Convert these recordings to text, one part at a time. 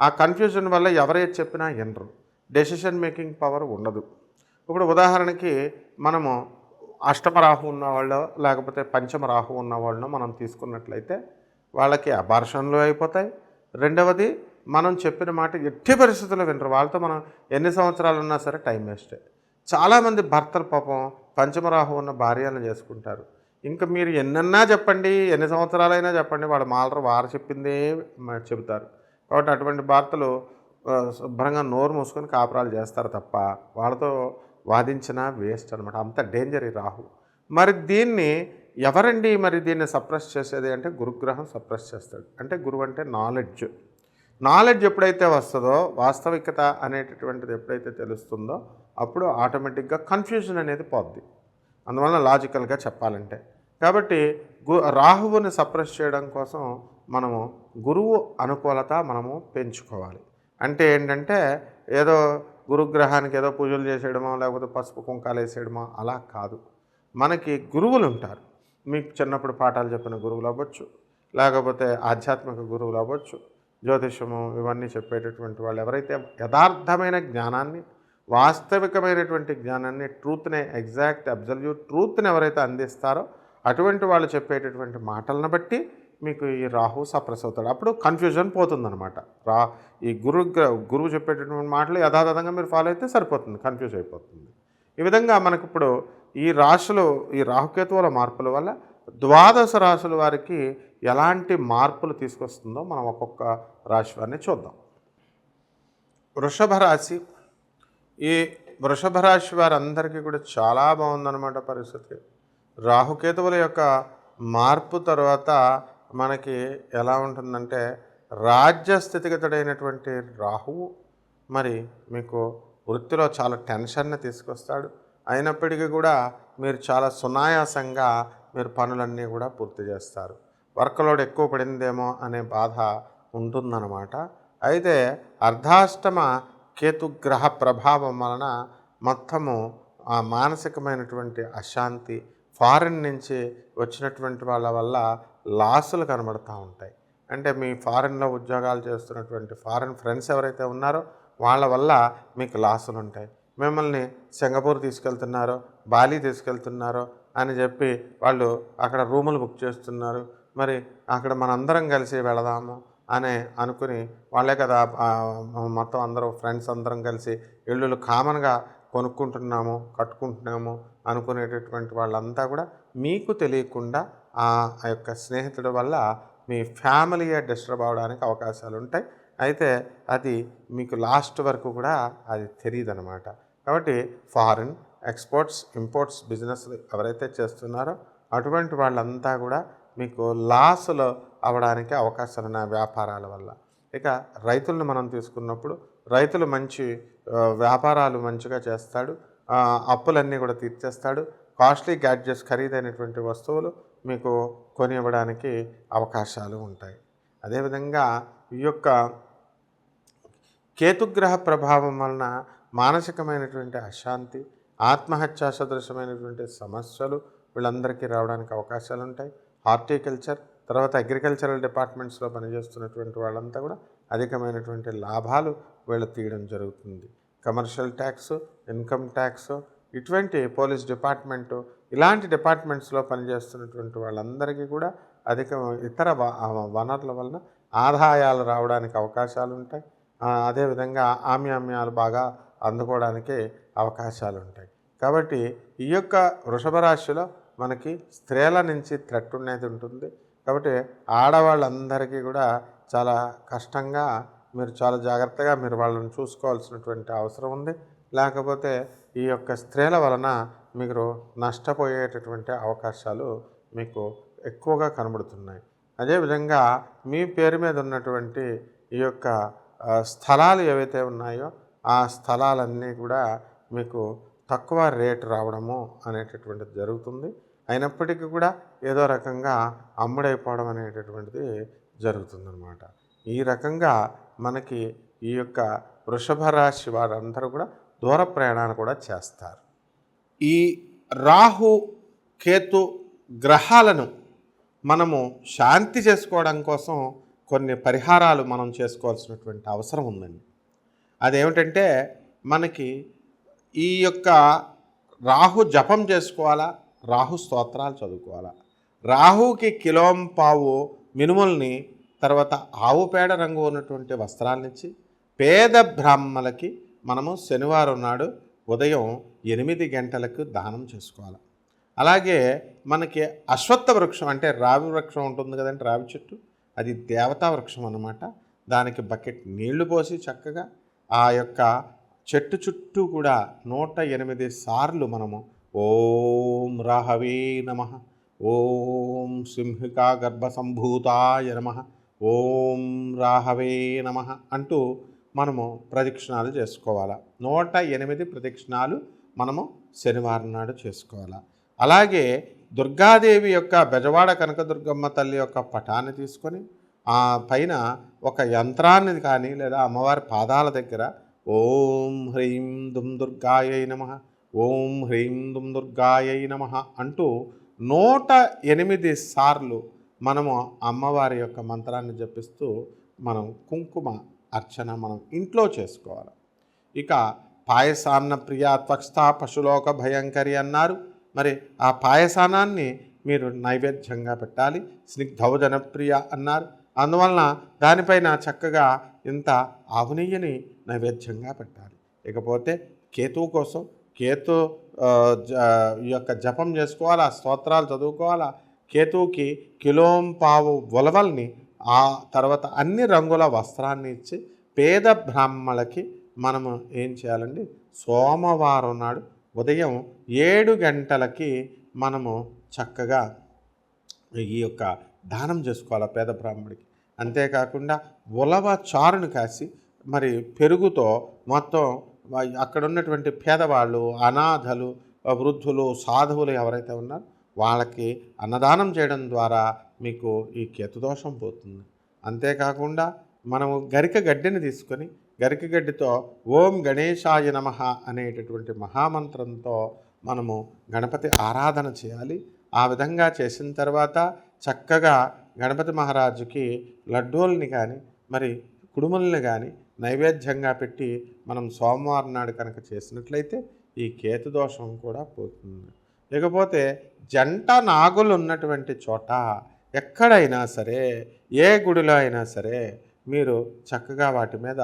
ఆ కన్ఫ్యూజన్ వల్ల ఎవరైతే చెప్పినా వినరు. డెసిషన్ మేకింగ్ పవర్ ఉండదు. ఇప్పుడు ఉదాహరణకి మనము అష్టమ రాహు ఉన్నవాళ్ళు లేకపోతే పంచమ రాహు ఉన్నవాళ్ళను మనం తీసుకున్నట్లయితే వాళ్ళకి అబార్షన్లు అయిపోతాయి. రెండవది మనం చెప్పిన మాట ఎట్టి పరిస్థితుల్లో వినరు. వాళ్ళతో మనం ఎన్ని సంవత్సరాలు ఉన్నా సరే టైం వేస్టే చాలామంది భర్తలు పాపం పంచమరాహు ఉన్న భార్యలను చేసుకుంటారు. ఇంకా మీరు ఎన్నన్నా చెప్పండి ఎన్ని సంవత్సరాలైనా చెప్పండి వాళ్ళు మాలరు వారు చెప్పిందే చెబుతారు. కాబట్టి అటువంటి భర్తలు శుభ్రంగా నోరు మూసుకొని కాపురాలు చేస్తారు తప్ప వాళ్ళతో వాదించినా వేస్ట్ అనమాట అంత డేంజర్ ఈ రాహు. మరి దీన్ని ఎవరండి మరి దీన్ని సప్రెస్ చేసేది అంటే గురుగ్రహం సప్రెస్ చేస్తాడు. అంటే గురువు అంటే నాలెడ్జ్. నాలెడ్జ్ ఎప్పుడైతే వస్తుందో వాస్తవికత అనేటటువంటిది ఎప్పుడైతే తెలుస్తుందో అప్పుడు ఆటోమేటిక్గా కన్ఫ్యూజన్ అనేది పోద్ది. అందువల్ల లాజికల్గా చెప్పాలంటే. కాబట్టి గు రాహువుని సప్రెస్ చేయడం కోసం మనము గురువు అనుకూలత మనము పెంచుకోవాలి. అంటే ఏంటంటే ఏదో గురుగ్రహానికి ఏదో పూజలు చేసేయడమో లేకపోతే పసుపు కుంకాలు వేసేయడమో అలా కాదు. మనకి గురువులు ఉంటారు. మీకు చిన్నప్పుడు పాఠాలు చెప్పిన గురువులు అవ్వచ్చు లేకపోతే ఆధ్యాత్మిక గురువులు అవ్వచ్చు జ్యోతిషము ఇవన్నీ చెప్పేటటువంటి వాళ్ళు ఎవరైతే యథార్థమైన జ్ఞానాన్ని వాస్తవికమైనటువంటి జ్ఞానాన్ని ట్రూత్ని ఎగ్జాక్ట్ అబ్జల్యూట్ ట్రూత్ని ఎవరైతే అందిస్తారో అటువంటి వాళ్ళు చెప్పేటటువంటి మాటలను బట్టి మీకు ఈ రాహు సప్రెస్ అవుతాడు అప్పుడు కన్ఫ్యూజన్ పోతుందనమాట రా ఈ గురు గురువు చెప్పేటటువంటి మాటలు యథాతథంగా మీరు ఫాలో అయితే సరిపోతుంది కన్ఫ్యూజ్ అయిపోతుంది. ఈ విధంగా మనకి ఇప్పుడు ఈ రాశులు ఈ రాహుకేతువుల మార్పుల వల్ల ద్వాదశ రాశుల వారికి ఎలాంటి మార్పులు తీసుకొస్తుందో మనం ఒక్కొక్క రాశి వారిని చూద్దాం. వృషభ రాశి ఈ వృషభ రాశి వారందరికీ కూడా చాలా బాగుందన్నమాట పరిస్థితి. రాహుకేతువుల యొక్క మార్పు తర్వాత మనకి ఎలా ఉంటుందంటే రాజ్య స్థితిగతుడైనటువంటి రాహువు మరి మీకు వృత్తిలో చాలా టెన్షన్ని తీసుకొస్తాడు. అయినప్పటికీ కూడా మీరు చాలా సునాయాసంగా మీరు పనులన్నీ కూడా పూర్తి చేస్తారు. వర్క్ లోడ్ ఎక్కువ పడిందేమో అనే బాధ ఉంటుందన్నమాట. అయితే అర్ధాష్టమ కేతుగ్రహ ప్రభావం వలన మొత్తము ఆ మానసికమైనటువంటి అశాంతి ఫారిన్ నుంచి వచ్చినటువంటి వాళ్ళ వల్ల లాసులు కనబడుతూ ఉంటాయి. అంటే మీ ఫారెన్లో ఉద్యోగాలు చేస్తున్నటువంటి ఫారిన్ ఫ్రెండ్స్ ఎవరైతే ఉన్నారో వాళ్ళ వల్ల మీకు లాసులు ఉంటాయి. మిమ్మల్ని సింగపూర్ తీసుకెళ్తున్నారో బాలి తీసుకెళ్తున్నారో అని చెప్పి వాళ్ళు అక్కడ రూములు బుక్ చేస్తున్నారు. మరి అక్కడ మనందరం కలిసి వెళదాము అని అనుకుని వాళ్ళే కదా మొత్తం అందరూ ఫ్రెండ్స్ అందరం కలిసి ఇళ్ళు కామన్గా కొనుక్కుంటున్నాము కట్టుకుంటున్నాము అనుకునేటటువంటి వాళ్ళంతా కూడా మీకు తెలియకుండా ఆ యొక్క స్నేహితుడి వల్ల మీ ఫ్యామిలీయే డిస్టర్బ్ అవడానికి అవకాశాలు ఉంటాయి అయితే అది మీకు లాస్ట్ వరకు కూడా అది తెలియదు అనమాట కాబట్టి ఫారిన్ ఎక్స్పోర్ట్స్ ఇంపోర్ట్స్ బిజినెస్ ఎవరైతే చేస్తున్నారో అటువంటి వాళ్ళంతా కూడా మీకు లాస్లో అవడానికి అవకాశాలు ఉన్నాయి వ్యాపారాల వల్ల. ఇక రైతులను మనం తీసుకున్నప్పుడు రైతులు మంచి వ్యాపారాలు మంచిగా చేస్తాడు. అప్పులన్నీ కూడా తీర్చేస్తాడు. కాస్ట్లీ గ్యాడ్జెట్స్ ఖరీదైనటువంటి వస్తువులు మీకు కొని ఇవ్వడానికి అవకాశాలు ఉంటాయి. అదేవిధంగా ఈ యొక్క కేతుగ్రహ ప్రభావం వలన మానసికమైనటువంటి అశాంతి ఆత్మహత్యా సదృశమైనటువంటి సమస్యలు వీళ్ళందరికీ రావడానికి అవకాశాలు ఉంటాయి. హార్టికల్చర్ తర్వాత అగ్రికల్చరల్ డిపార్ట్మెంట్స్లో పనిచేస్తున్నటువంటి వాళ్ళంతా కూడా అధికమైనటువంటి లాభాలు వీళ్ళు తీయడం జరుగుతుంది. కమర్షియల్ ట్యాక్స్ ఇన్కమ్ ట్యాక్స్ ఇటువంటి పోలీస్ డిపార్ట్మెంటు ఇలాంటి డిపార్ట్మెంట్స్లో పనిచేస్తున్నటువంటి వాళ్ళందరికీ కూడా అధిక ఇతర వనరుల వలన ఆదాయాలు రావడానికి అవకాశాలు ఉంటాయి అదేవిధంగా ఆమ్యామ్యాలు బాగా అందుకోవడానికి అవకాశాలు ఉంటాయి కాబట్టి ఈ యొక్క వృషభ రాశిలో మనకి స్త్రీల నుంచి థ్రెట్ అనేది ఉంటుంది. కాబట్టి ఆడవాళ్ళందరికీ కూడా చాలా కష్టంగా మీరు చాలా జాగ్రత్తగా మీరు వాళ్ళని చూసుకోవాల్సినటువంటి అవసరం ఉంది. లేకపోతే ఈ యొక్క స్త్రీల వలన మీరు నష్టపోయేటటువంటి అవకాశాలు మీకు ఎక్కువగా కనబడుతున్నాయి. అదేవిధంగా మీ పేరు మీద ఉన్నటువంటి ఈ యొక్క స్థలాలు ఏవైతే ఉన్నాయో ఆ స్థలాలన్నీ కూడా మీకు తక్కువ రేటు రావడము అనేటటువంటిది జరుగుతుంది. అయినప్పటికీ కూడా ఏదో రకంగా అమ్ముడైపోవడం అనేటటువంటిది జరుగుతుందన్నమాట. ఈ రకంగా మనకి ఈ యొక్క వృషభ రాశి వారందరూ కూడా దూర ప్రయాణాలు కూడా చేస్తారు. ఈ రాహు కేతు గ్రహాలను మనము శాంతి చేసుకోవడం కోసం కొన్ని పరిహారాలు మనం చేసుకోవాల్సినటువంటి అవసరం ఉందండి. అదేమిటంటే మనకి ఈ యొక్క రాహు జపం చేసుకోవాలా? రాహు స్తోత్రాలు చదువుకోవాలా? రాహుకి కిలోం పావు మినుముల్ని తర్వాత ఆవు పేడ రంగు ఉన్నటువంటి వస్త్రాలనిచ్చి పేద బ్రాహ్మలకి మనము శనివారం నాడు ఉదయం ఎనిమిది గంటలకు దానం చేసుకోవాలి. అలాగే మనకి అశ్వత్థ వృక్షం అంటే రావి వృక్షం ఉంటుంది కదండి రావి చెట్టు. అది దేవతా వృక్షం అన్నమాట. దానికి బకెట్ నీళ్ళు పోసి చక్కగా ఆ యొక్క చెట్టు చుట్టూ కూడా నూట ఎనిమిది సార్లు మనము ఓం రాహవే నమ ఓం సింహికా గర్భసంభూతాయ నమ ఓం రాహవే నమ అంటూ మనము ప్రదక్షిణాలు చేసుకోవాలి. నూట ఎనిమిది ప్రదక్షిణాలు మనము శనివారం నాడు చేసుకోవాలి. అలాగే దుర్గాదేవి యొక్క బెజవాడ కనకదుర్గమ్మ తల్లి యొక్క పటాన్ని తీసుకొని ఆ పైన ఒక యంత్రాన్ని కానీ లేదా అమ్మవారి పాదాల దగ్గర ఓం హ్రీం దుమ్ దుర్గాయై నమ ఓం హ్రీం దుమ్ దుర్గాయై నమ అంటూ నూట ఎనిమిది సార్లు మనము అమ్మవారి యొక్క మంత్రాన్ని జపిస్తూ మనం కుంకుమ అర్చన మనం ఇంట్లో చేసుకోవాలి. ఇక పాయసాన్న ప్రియ త్వక్స్థా పశులోక భయంకరి అన్నారు. మరి ఆ పాయసానాన్ని మీరు నైవేద్యంగా పెట్టాలి. స్నిగ్ధౌజన ప్రియ అన్నారు. అందువలన దానిపైన చక్కగా ఇంత ఆవునియ్యిని నైవేద్యంగా పెట్టాలి. ఇకపోతే కేతువు కోసం కేతు జ- ఈ యొక్క జపం చేసుకోవాలా స్తోత్రాలు చదువుకోవాలా? కేతువుకి కిలోం పావు ఉలవల్ని ఆ తర్వాత అన్ని రంగుల వస్త్రాన్ని ఇచ్చి పేద బ్రాహ్మణులకి మనము ఏం చేయాలండి? సోమవారం నాడు ఉదయం ఏడు గంటలకి మనము చక్కగా ఈ యొక్క దానం చేసుకోవాలి పేద బ్రాహ్మడికి. అంతేకాకుండా ఉలవ చారును కాసి మరి పెరుగుతో మొత్తం అక్కడ ఉన్నటువంటి పేదవాళ్ళు అనాథలు వృద్ధులు సాధువులు ఎవరైతే ఉన్నారో వాళ్ళకి అన్నదానం చేయడం ద్వారా మీకు ఈ కేతుదోషం పోతుంది. అంతేకాకుండా మనము గరిక గడ్డెని తీసుకొని గరిక గడ్డితో ఓం గణేశాయ నమ అనేటటువంటి మహామంత్రంతో మనము గణపతి ఆరాధన చేయాలి. ఆ విధంగా చేసిన తర్వాత చక్కగా గణపతి మహారాజుకి లడ్డూల్ని కానీ మరి కుడుముల్ని కానీ నైవేద్యంగా పెట్టి మనం సోమవారం నాడు కనుక చేసినట్లయితే ఈ కేతు దోషం కూడా పోతుంది. ఇకపోతే జంట నాగులు ఉన్నటువంటి చోట ఎక్కడైనా సరే ఏ గుడిలో అయినా సరే మీరు చక్కగా వాటి మీద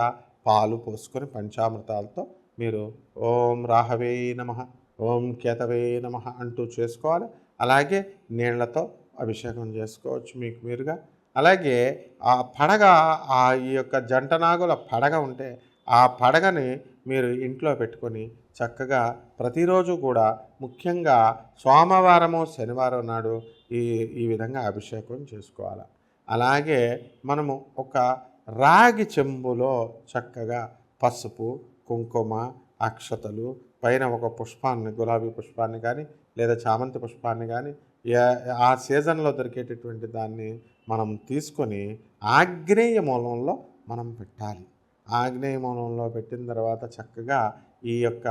పాలు పోసుకొని పంచామృతాలతో మీరు ఓం రాహవే నమ ఓం కేతవే నమ అంటూ చేసుకోవాలి. అలాగే నీళ్ళతో అభిషేకం చేసుకోవచ్చు మీకు మీరుగా. అలాగే ఆ పడగ ఆ ఈ యొక్క జంట నాగుల పడగ ఉంటే ఆ పడగని మీరు ఇంట్లో పెట్టుకొని చక్కగా ప్రతిరోజు కూడా ముఖ్యంగా సోమవారము శనివారం నాడు ఈ ఈ విధంగా అభిషేకం చేసుకోవాలి. అలాగే మనము ఒక రాగి చెంబులో చక్కగా పసుపు కుంకుమ అక్షతలు పైన ఒక పుష్పాన్ని గులాబీ పుష్పాన్ని కానీ లేదా చామంతి పుష్పాన్ని కానీ ఆ సీజన్లో దొరికేటటువంటి దాన్ని మనం తీసుకొని ఆగ్నేయ మూలంలో మనం పెట్టాలి. ఆగ్నేయ మూలంలో పెట్టిన తర్వాత చక్కగా ఈ యొక్క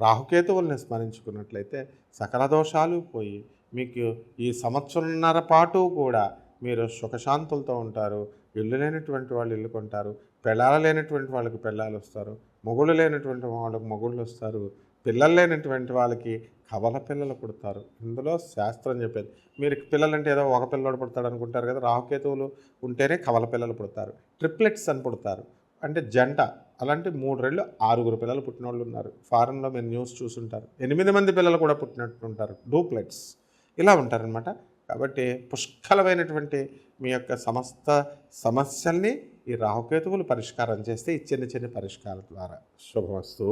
రాహుకేతువుల్ని స్మరించుకున్నట్లయితే సకల దోషాలు పోయి మీకు ఈ సంవత్సరంన్నర పాటు కూడా మీరు సుఖశాంతులతో ఉంటారు ఇల్లు లేనటువంటి వాళ్ళు ఇల్లు కొంటారు పెళ్ళాలు లేనటువంటి వాళ్ళకి పెళ్ళాలు వస్తారు మొగుళ్ళు లేనటువంటి వాళ్ళకి మొగుళ్ళు వస్తారు పిల్లలు లేనటువంటి వాళ్ళకి కవల పిల్లలు పుడతారు. ఇందులో శాస్త్రం చెప్పేది. మీరు పిల్లలంటే ఏదో ఒక పిల్లడు పుడతాడు అనుకుంటారు కదా రాహుకేతువులు ఉంటేనే కవల పిల్లలు పుడతారు ట్రిప్లెట్స్ అని పుడతారు. అంటే జంట అలాంటి మూడు రెళ్ళు ఆరుగురు పిల్లలు పుట్టిన వాళ్ళు ఉన్నారు. ఫారెన్లో మీరు న్యూస్ చూసుంటారు. ఎనిమిది మంది పిల్లలు కూడా పుట్టినట్టు ఉంటారు. డూప్లెట్స్. ఇలా ఉంటారనమాట కాబట్టి పుష్కలమైనటువంటి మీ యొక్క సమస్త సమస్యల్ని ఈ రాహుకేతువులు పరిష్కారం చేస్తే ఈ చిన్న చిన్న పరిష్కారం ద్వారా. శుభమస్తు.